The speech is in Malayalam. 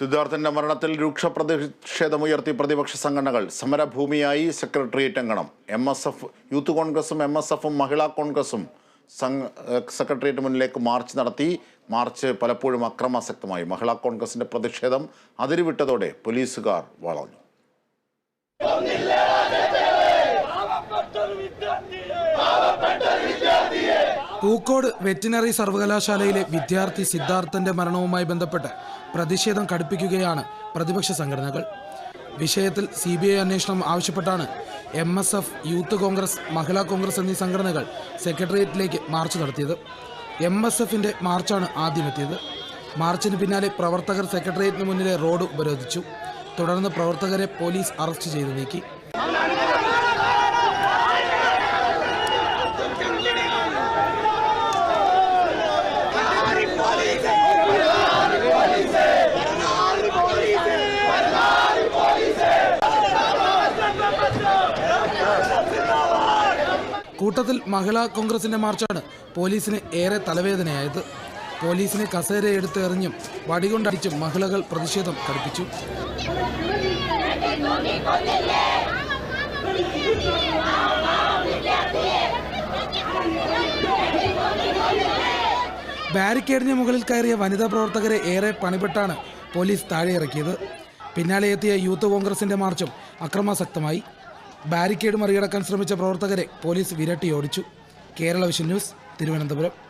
സിദ്ധാർത്ഥന്റെ മരണത്തിൽ രൂക്ഷ പ്രതിഷേധമുയർത്തി പ്രതിപക്ഷ സംഘടനകൾ സമരഭൂമിയായി സെക്രട്ടേറിയറ്റ് അംഗണം. എം എസ് എഫ് യൂത്ത് കോൺഗ്രസും എം എസ് എഫും മഹിളാ കോൺഗ്രസും സംഘ സെക്രട്ടേറിയറ്റ് മുന്നിലേക്ക് മാർച്ച് നടത്തി. മാർച്ച് പലപ്പോഴും അക്രമാസക്തമായി. മഹിളാ കോൺഗ്രസിന്റെ പ്രതിഷേധം അതിരുവിട്ടതോടെ പോലീസുകാർ വളർന്നു പൂക്കോട് വെറ്റിനറി സർവകലാശാലയിലെ വിദ്യാർത്ഥി സിദ്ധാർത്ഥന്റെ മരണവുമായി ബന്ധപ്പെട്ട് പ്രതിഷേധം കടുപ്പിക്കുകയാണ് പ്രതിപക്ഷ സംഘടനകൾ. വിഷയത്തിൽ സി ബി ഐ അന്വേഷണം ആവശ്യപ്പെട്ടാണ് M S F youth Congress Mahila Congress എന്നീ സംഘടനകൾ സെക്രട്ടേറിയറ്റിലേക്ക് മാർച്ച് നടത്തിയത്. എം എസ് എഫിന്റെ മാർച്ചാണ് ആദ്യമെത്തിയത്. മാർച്ചിന് പിന്നാലെ പ്രവർത്തകർ സെക്രട്ടേറിയറ്റിന് മുന്നിലെ റോഡ് ഉപരോധിച്ചു. തുടർന്ന് പ്രവർത്തകരെ പോലീസ് അറസ്റ്റ് ചെയ്തു നീക്കി. കൂട്ടത്തിൽ മഹിളാ കോൺഗ്രസിന്റെ മാർച്ചാണ് പോലീസിന് ഏറെ തലവേദനയായത്. പോലീസിനെ കസേരയെടുത്ത് എറിഞ്ഞും വടികൊണ്ടടിച്ചും മഹിളകൾ പ്രതിഷേധം കടുപ്പിച്ചു. ബാരിക്കേഡിന് മുകളിൽ കയറിയ വനിതാ പ്രവർത്തകരെ ഏറെ പണിപ്പെട്ടാണ് പോലീസ് താഴെയിറക്കിയത്. പിന്നാലെ എത്തിയ യൂത്ത് കോൺഗ്രസിന്റെ മാർച്ചും അക്രമാസക്തമായി. ബാരിക്കേഡ് മറികടക്കാൻ ശ്രമിച്ച പ്രവർത്തകരെ പോലീസ് വിരട്ടി ഓടിച്ചു കേരള വിഷൻ ന്യൂസ് തിരുവനന്തപുരം.